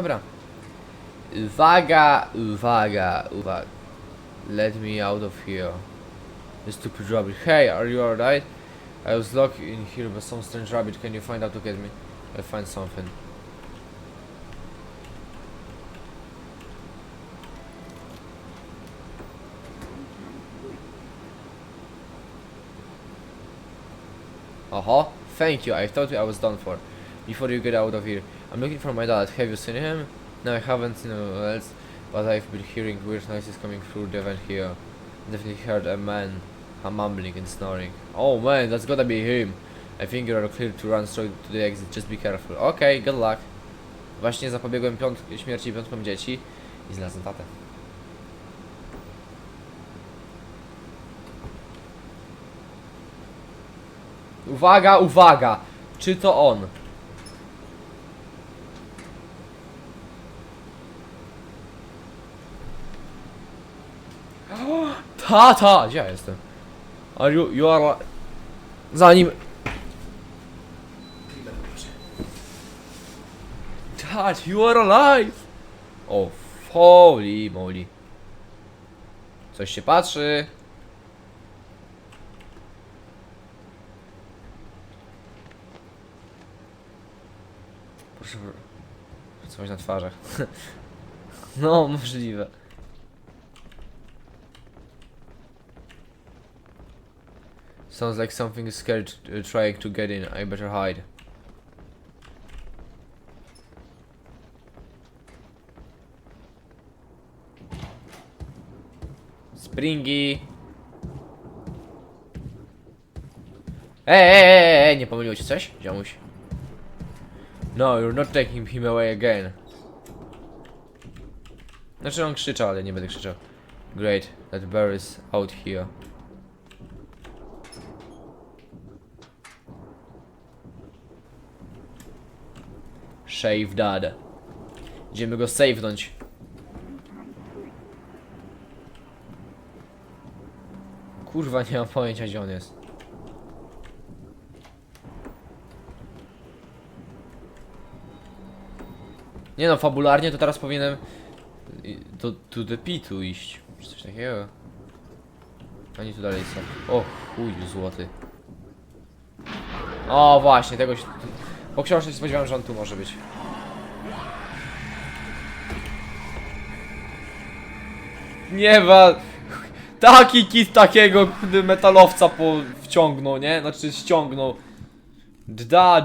Dobra. Uwaga, uwaga, uwaga. Let me out of here. The stupid rabbit. Hey, are you alright? I was locked in here by some strange rabbit. Can you find out to get me? I'll find something. Uh-huh. Thank you. I thought I was done for. Before you get out of here. I'm looking for my dad. Have you seen him? No, I haven't seen anyone else. But I've been hearing weird noises coming through the vent here. Definitely heard a man a mumbling and snoring. Oh man, that's gotta be him. I think you're clear to run straight to the exit. Just be careful. Okay, good luck. Właśnie zapobiegłem piąt śmierci piątkom dzieci i znalazłem tatę. Uwaga, uwaga! Czy to on? Tata! Gdzie ja jestem? Are you, you are... Zanim... Dad, you are alive! O, holy moly. Coś się patrzy. Proszę... Coś na twarzach. no, możliwe. Sounds like something is scared uh, trying to get in. I better hide. Springi. Ej, ej, ej, ej, nie pomyliło ci coś? Ziomuś. No, you're not taking him away again. Znaczy on krzyczał, ale nie będę krzyczał. Great, that bear is out here. Shave dad. Idziemy go save'nąć. Kurwa, nie mam pojęcia gdzie on jest. Nie no, fabularnie to teraz powinienem i- do to the pitu iść. Coś takiego. Oni tu dalej są. O chuj złoty. O właśnie, tego się... Po książce spodziewałem, że on tu może być. Nie ma... Taki kit takiego metalowca po wciągnął, nie? Znaczy ściągnął. Dad.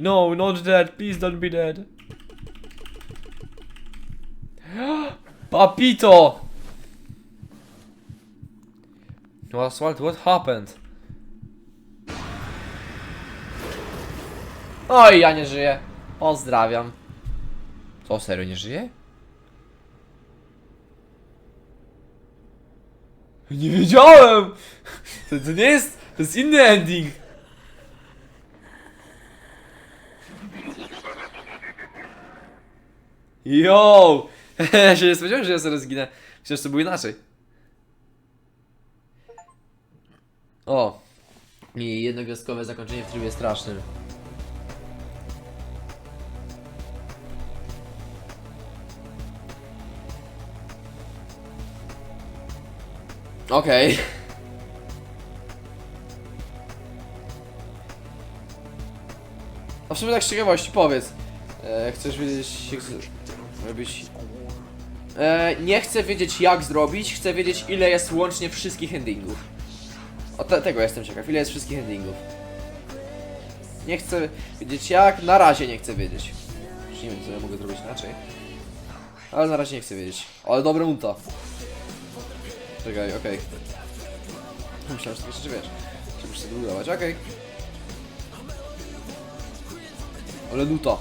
No, not dead. Please don't be dead. Papito! What, what, what happened? Oj, ja nie żyję. Pozdrawiam. Co, serio nie żyje? Nie wiedziałem! To, to nie jest... To jest inny ending. Yo! Ja się nie spodziewałem, że ja zaraz zginę. Przecież to było inaczej. O! I jednogwiazdkowe zakończenie w trybie strasznym. Okej. A w sumie tak z ciekawości powiedz. E, chcesz wiedzieć jak zrobić... E, nie chcę wiedzieć jak zrobić, chcę wiedzieć ile jest łącznie wszystkich endingów. O te, tego jestem ciekaw, ile jest wszystkich endingów. Nie chcę wiedzieć jak, na razie nie chcę wiedzieć. Już nie wiem co ja mogę zrobić inaczej. Ale na razie nie chcę wiedzieć. Ale dobre muta. Czekaj, okej. Myślałem, że to jeszcze wiesz. Czy budować, okej. Ale nuta.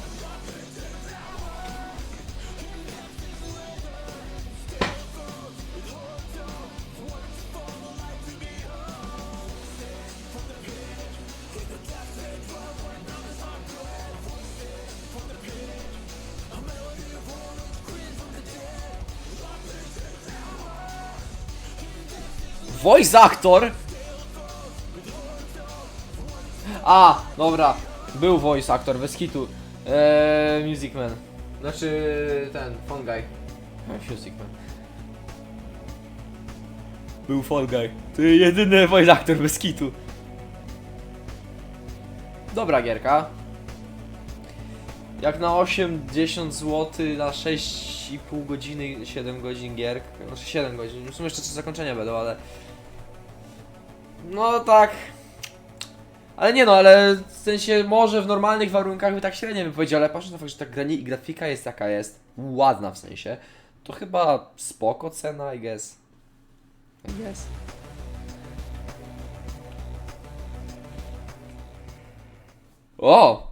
Voice actor? A, dobra. Był voice actor, bez kitu. Eee, Music Man. Znaczy ten, Fun Guy. Music Man. Był Fall Guy. To jedyny voice actor bez kitu. Dobra gierka. Jak na 80 zł na 6,5 godziny, 7 godzin gier, znaczy 7 godzin, w sumie jeszcze trzy zakończenia będą, ale... No tak... Ale nie no, ale w sensie może w normalnych warunkach by tak średnio bym powiedział, ale patrząc na fakt, że ta grani- grafika jest jaka jest, ładna w sensie, to chyba spoko cena, I guess. I guess. O!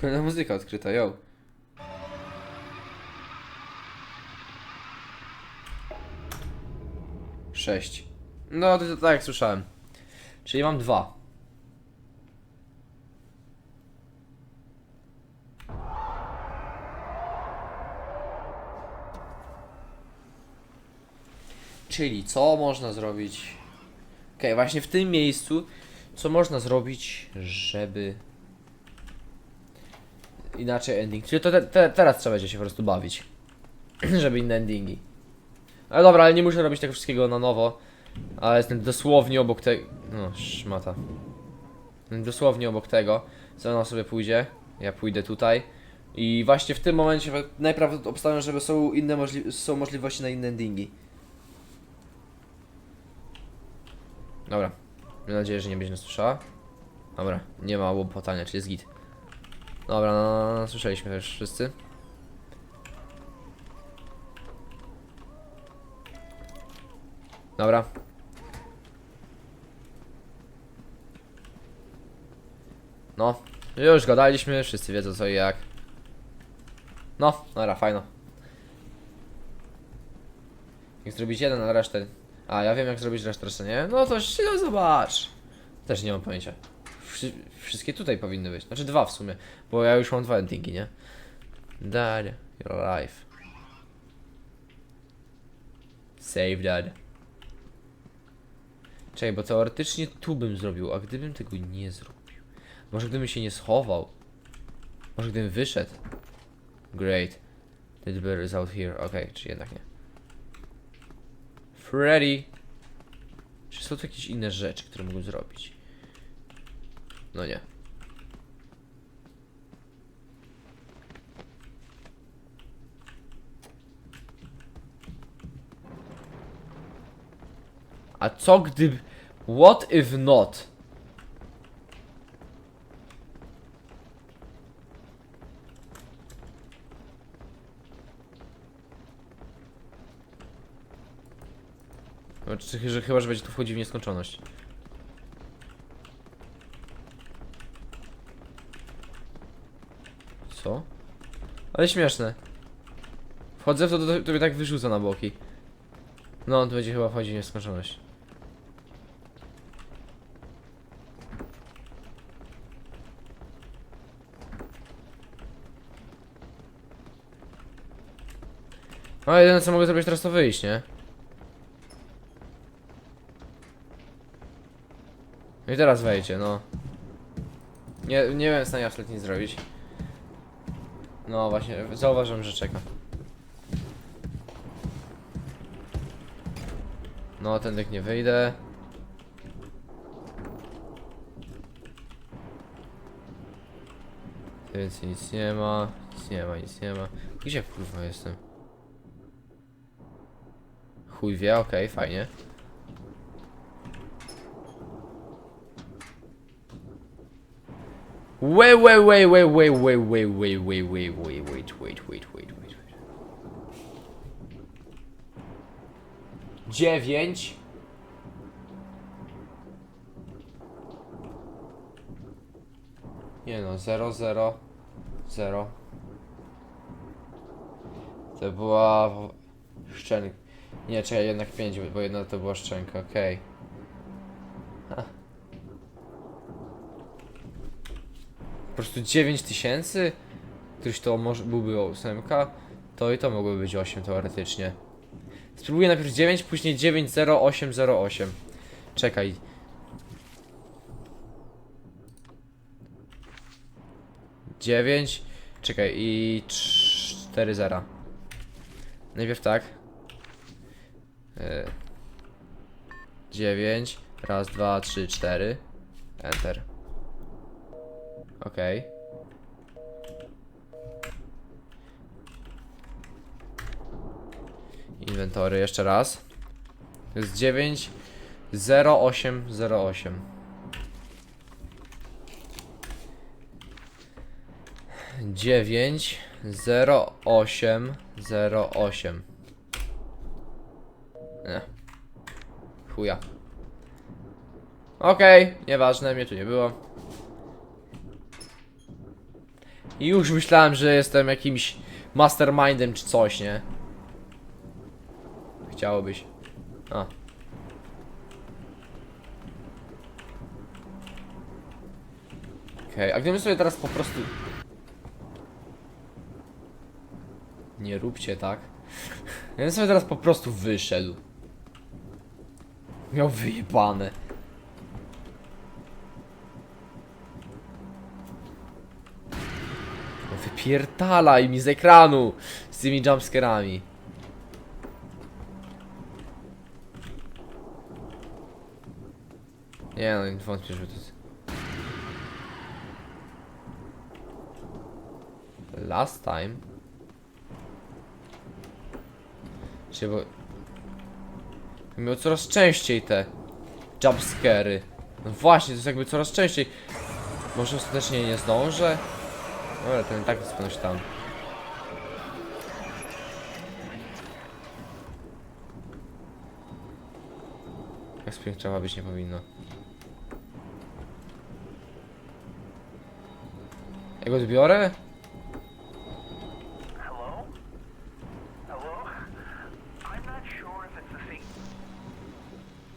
Kolejna muzyka odkryta, yo. Sześć. No, to, to tak jak słyszałem. Czyli mam dwa. Czyli co można zrobić? Okej, właśnie w tym miejscu, co można zrobić, żeby inaczej ending. Czyli to te, te, teraz trzeba będzie się po prostu bawić, żeby inne endingi. Ale dobra, ale nie muszę robić tego wszystkiego na nowo. Ale jestem dosłownie obok tego. No, szmata. Dosłownie obok tego. Co ona sobie pójdzie? Ja pójdę tutaj. I właśnie w tym momencie najprawdopodobniej obstawiam, że są inne możli są możliwości na inne endingi. Dobra. Mam nadzieję, że nie będzie nas słyszała. Dobra, nie ma łopotania, czyli jest git. Dobra, no, no, no słyszeliśmy to już wszyscy. Dobra. No, już gadaliśmy, wszyscy wiedzą co i jak. No, dobra, fajno. Jak zrobić jeden, a resztę... A, ja wiem jak zrobić resztę, resztę nie? No to się zobacz. Też nie mam pojęcia. Wszy wszystkie tutaj powinny być. Znaczy dwa w sumie, bo ja już mam dwa endingi, nie? Dad, your life. Save dad. Czekaj, bo teoretycznie tu bym zrobił, a gdybym tego nie zrobił? Może gdybym się nie schował? Może gdybym wyszedł? Great. The bear is out here. Okej, czy jednak nie. Freddy. Czy są tu jakieś inne rzeczy, które mógłbym zrobić? No nie. A co gdyby... What if not? Znaczy, chyba, że będzie tu wchodzi w nieskończoność. Co? Ale śmieszne. Wchodzę w to, to, to mnie tak wyrzuca na boki. No, to będzie chyba wchodzić w nieskończoność. A jedyne co mogę zrobić teraz to wyjść, nie? I teraz wejdzie, no. Nie, nie byłem w stanie absolutnie nic zrobić. No właśnie, zauważyłem, że czeka. No, tędy nie wyjdę. Tu Więcej nic nie ma, nic nie ma, nic nie ma. Gdzie kurwa jestem? Chuj wie, okej, fajnie. Wait, wait, wait, wait, wait, wait, wait, wait, wait, wait, wait, wait, wait, wait, wait, wait. Dziewięć. Nie no, zero, zero, zero. To była szczęka. Nie, czekaj, jednak pięć, bo jedna to była szczęka, okej. Ha. Po prostu 9000 tysięcy? Któryś to może byłby ósemka, to i to mogłoby być 8 teoretycznie. Spróbuję najpierw 9, później 90808. Czekaj. 9. Czekaj, i 4 zera. Najpierw tak. E, dziewięć, raz, dwa, trzy, cztery, enter. Ok. Inwentory jeszcze raz. To jest 9 0808. 08. 9 08 08 nie. Chuja. Okej, nieważne, mnie tu nie było. I już myślałem, że jestem jakimś mastermindem czy coś, nie? Chciałobyś. A. Okej, a gdybym sobie teraz po prostu... Nie róbcie tak. Ja bym sobie teraz po prostu wyszedł. Miał wyjebane. No Wypierdalaj mi z ekranu z tymi jumpscarami. Nie no, nie wątpię, że to jest... Last time? Czy bo... Miał coraz częściej te jumpscary. No właśnie, to jest jakby coraz częściej. Może ostatecznie nie zdążę? No, Ale ten i tak jest skądś tam. Jak spiękczowa być nie powinno. Jak go odbiorę? Hello? Hello? I'm not sure if it's the thing.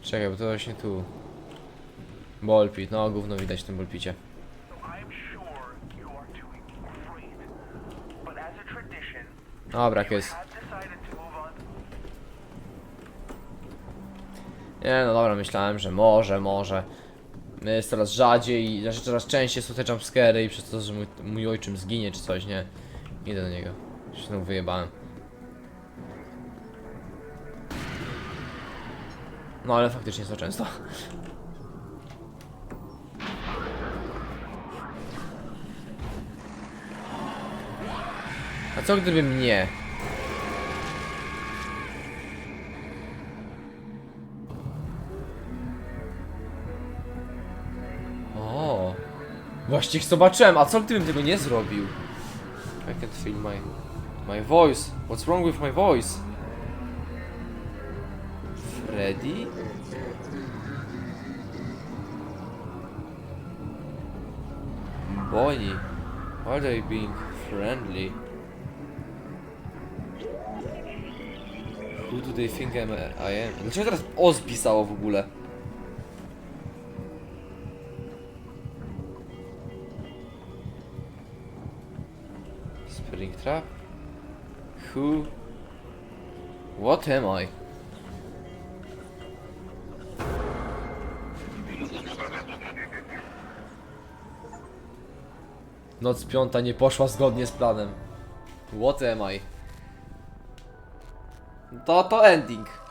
Czekaj, bo to właśnie tu. Bolpit, no gówno widać w tym bolpicie. Dobra, jest. Nie no dobra, myślałem, że może, może. Jest coraz rzadziej, znaczy coraz częściej są te jumpscary i przez to, że mój, mój ojczym zginie czy coś, nie? Idę do niego. Się znowu wyjebałem. No ale faktycznie to często. A co gdyby mnie? O, Właśnie ich zobaczyłem, a co gdybym tego nie zrobił? I can't feel my, my voice. What's wrong with my voice? Freddy? Bonnie? Are they being friendly? Who do they think I'm, I am? Dlaczego teraz Oz pisało w ogóle? Springtrap? Who? What am I? Noc piąta nie poszła zgodnie z planem. What am I? To, to ending.